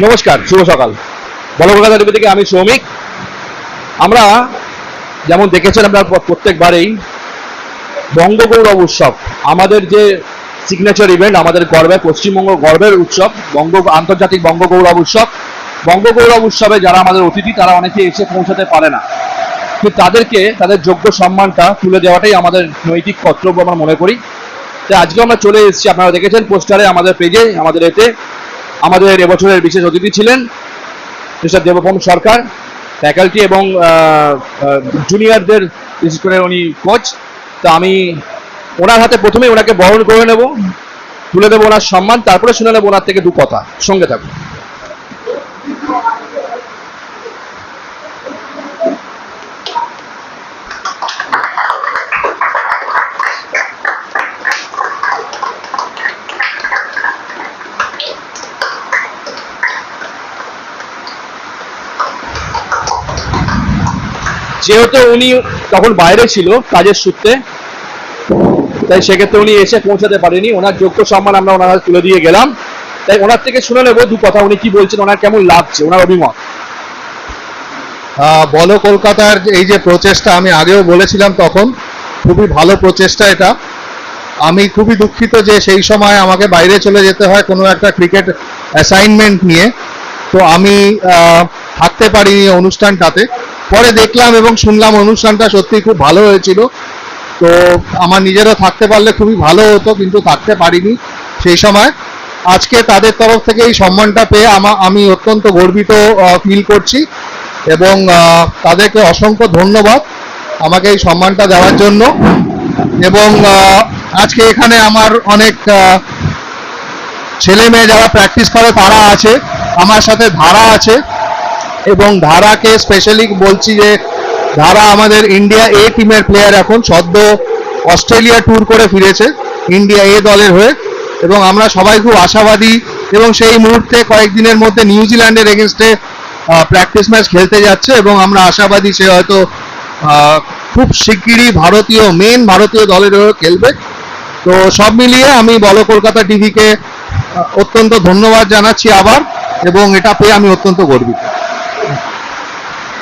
নমস্কার, শুভ সকাল। বলো কলকাতা থেকে আমি সৌমিক। আমরা যেমন দেখেছেন আমরা প্র- প্রত্যেকবারেই বঙ্গগৌরব উৎসব, আমাদের যে সিগনেচার ইভেন্ট আমাদের গর্বে, পশ্চিমবঙ্গ গর্বের উৎসব, বঙ্গ, আন্তর্জাতিক বঙ্গগৌরব উৎসব। বঙ্গগৌরব উৎসবে যারা আমাদের অতিথি, তারা অনেকে এসে পৌঁছাতে পারে না। কিন্তু তাদেরকে, তাদের যোগ্য সম্মানটা তুলে দেওয়াটাই আমাদের নৈতিক কর্তব্য আমরা মনে করি। তো আজকে আমরা চলে এসেছি, আপনারা দেখেছেন পোস্টারে আমাদের পেজে আমাদের এতে। আমাদের এবছরের বিশেষ অতিথি ছিলেন মিস্টার দেবপম সরকার, ফ্যাকাল্টি এবং জুনিয়রদের, বিশেষ করে উনি কোচ। তো আমি ওনার হাতে প্রথমেই ওনাকে বরণ করে নেব, তুলে দেবো ওনার সম্মান, তারপরে শুনে নেব ওনার থেকে দু কথা। সঙ্গে থাকুন। যেহেতু উনি তখন বাইরে ছিল কাজের সূত্রে, তাই সেক্ষেত্রে উনি এসে পৌঁছাতে পারেনি। ওনার যোগ্য সম্মান আমরা ওনার তুলে দিয়ে গেলাম। তাই ওনার থেকে শুনে নেব দু কথা উনি কি বলছেন, ওনার কেমন লাগছে, ওনার অভিমত। বলো কলকাতার এই যে প্রচেষ্টা, আমি আগেও বলেছিলাম তখন, খুবই ভালো প্রচেষ্টা এটা। আমি খুবই দুঃখিত যে সেই সময় আমাকে বাইরে চলে যেতে হয় কোনো একটা ক্রিকেট অ্যাসাইনমেন্ট নিয়ে। তো আমি থাকতে পারিনি অনুষ্ঠানটাতে। পরে দেখলাম এবং শুনলাম অনুষ্ঠানটা সত্যি খুব ভালো হয়েছিল। তো আমার নিজেরও থাকতে পারলে খুবই ভালো হতো, কিন্তু থাকতে পারিনি সেই সময়। আজকে তাদের তরফ থেকে এই সম্মানটা পেয়ে আমা আমি অত্যন্ত গর্বিত ফিল করছি এবং তাদেরকে অসংখ্য ধন্যবাদ আমাকে এই সম্মানটা দেওয়ার জন্য। এবং আজকে এখানে আমার অনেক ছেলে মেয়ে যারা প্র্যাকটিস করে তারা আছে, আমার সাথে ধারা আছে। এবং ধারাকে স্পেশালি বলছি যে, ধারা আমাদের ইন্ডিয়া এ টিমের প্লেয়ার এখন, সদ্য অস্ট্রেলিয়া ট্যুর করে ফিরেছে ইন্ডিয়া এ দলের হয়ে। এবং আমরা সবাই খুব আশাবাদী এবং সেই মুহূর্তে কয়েকদিনের মধ্যে নিউজিল্যান্ডের এগেনস্টে প্র্যাকটিস ম্যাচ খেলতে যাচ্ছে এবং আমরা আশাবাদী সে হয়তো খুব শিগগিরই ভারতীয় মেন ভারতীয় দলের হয়ে খেলবে। তো সব মিলিয়ে আমি বলো কলকাতা টিভিকে অত্যন্ত ধন্যবাদ জানাচ্ছি আবার এবং এটা পেয়ে আমি অত্যন্ত গর্বিত।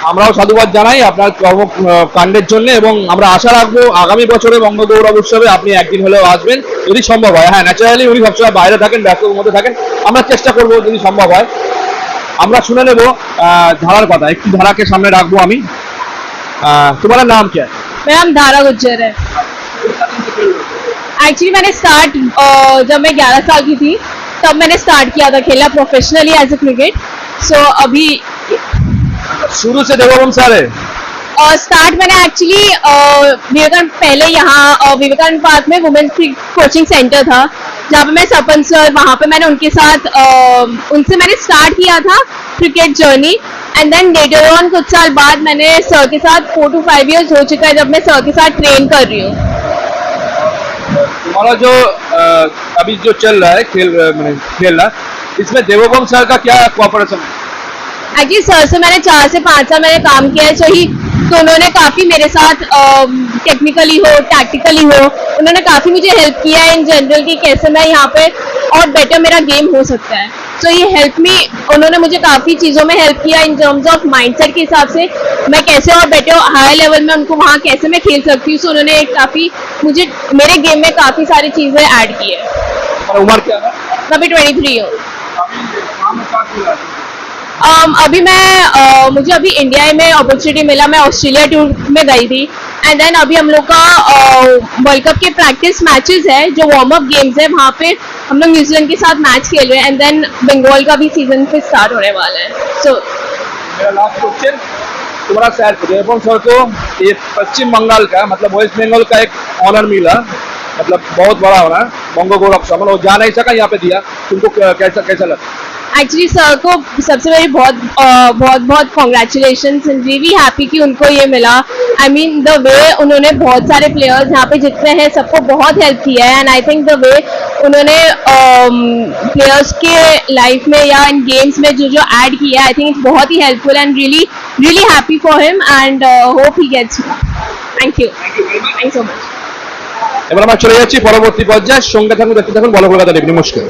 আমরাও সাধুবাদ জানাই আপনার কর্মকাণ্ডের জন্য এবং আমরা আশা রাখবো আগামী বছরে বঙ্গগৌরব উৎসবে আপনি একদিন হলেও আসবেন যদি সম্ভব হয় হ্যাঁ ন্যাচারালি উনি সবসময় বাইরে থাকেন ব্যস্ততার মধ্যে থাকেন আমরা চেষ্টা করবো যদি সম্ভব হয় আমরা শুনে নেব আহ, ধারার কথা একটু ধারাকে সামনে রাখবো আমি আহ, তোমার নাম কি मेरा नाम धारा गुज्जर है एक्चुअली मैंने स्टार्ट जब मैं 11 साल की थी तब मैंने स्टार्ट किया था खेलना professionally as a cricket so अभी शुरू से देवोबम सर। है स्टार्ट मैंने एक्चुअली विवेकानंद पहले यहाँ विवेकानंद पार्क में वुमेन्स कोचिंग सेंटर था जहाँ पे मैं सपन सर वहाँ पे मैंने उनके साथ उनसे मैंने स्टार्ट किया था cricket journey and then later on कुछ साल बाद मैंने सर के साथ फोर टू फाइव इयर्स हो चुका है जब मैं सर के साथ ट्रेन कर रही हूँ। तुम्हारा जो अ, अभी जो चल रहा है खेल मैंने खेलना इसमें देवोबम सर का क्या कॉपरेशन है? एक्चुअली सर से मैंने चार से पाँच साल मैंने काम किया है सही तो उन्होंने काफ़ी मेरे साथ टेक्निकली हो टैक्टिकली हो उन्होंने काफ़ी मुझे हेल्प किया है इन जनरल कि कैसे मैं यहाँ पे और बेटर मेरा गेम हो सकता है। सो ये हेल्प मी उन्होंने मुझे काफ़ी चीज़ों में हेल्प किया इन टर्म्स ऑफ़ माइंडसेट के हिसाब से मैं कैसे और बेटर हाई लेवल में उनको वहाँ कैसे मैं खेल सकती हूँ। सो उन्होंने काफ़ी मुझे मेरे गेम में काफ़ी सारी चीज़ें ऐड की है। उम्र क्या है? मैं अभी ट्वेंटी थ्री हूँ। Um, अभी मैं uh, मुझे अभी इंडिया में अपॉर्चुनिटी मिला मैं ऑस्ट्रेलिया टूर में गई थी. एंड देन अभी हम लोग का वर्ल्ड कप के प्रैक्टिस मैचेस है जो वार्म अप गेम्स है वहाँ पे हम लोग न्यूजीलैंड के साथ मैच खेल रहे हैं. एंड देन बंगाल का भी सीज़न फिर स्टार्ट होने वाला है. सो मेरा लास्ट क्वेश्चन तुम्हारा सर देवोबम सर को ये पश्चिम बंगाल का मतलब वेस्ट बंगाल का एक ऑनर मिला. मतलब बहुत बड़ा होना बंगो गौरव सम्मान वो जा नहीं सका यहाँ पे दिया. तुमको कैसा कैसा लगा? एक्चुअली सर को सबसे पहले बहुत अ, बहुत बहुत कॉन्ग्रेचुलेशन रियली हैप्पी कि उनको ये मिला आई मीन द वे उन्होंने बहुत सारे प्लेयर्स यहाँ पे जितने हैं सबको बहुत हेल्प किया है and I think the way उन्होंने प्लेयर्स के लाइफ में या इन गेम्स में जो जो ऐड किया है आई थिंक इट्स बहुत ही helpful and really really happy for him and hope he gets thank you thank you so much এবার আমরা চলে যাচ্ছি পরবর্তী পর্যায়ে সঙ্গে থাকুন দেখতে থাকুন বলো কলকাতা টিভি নমস্কার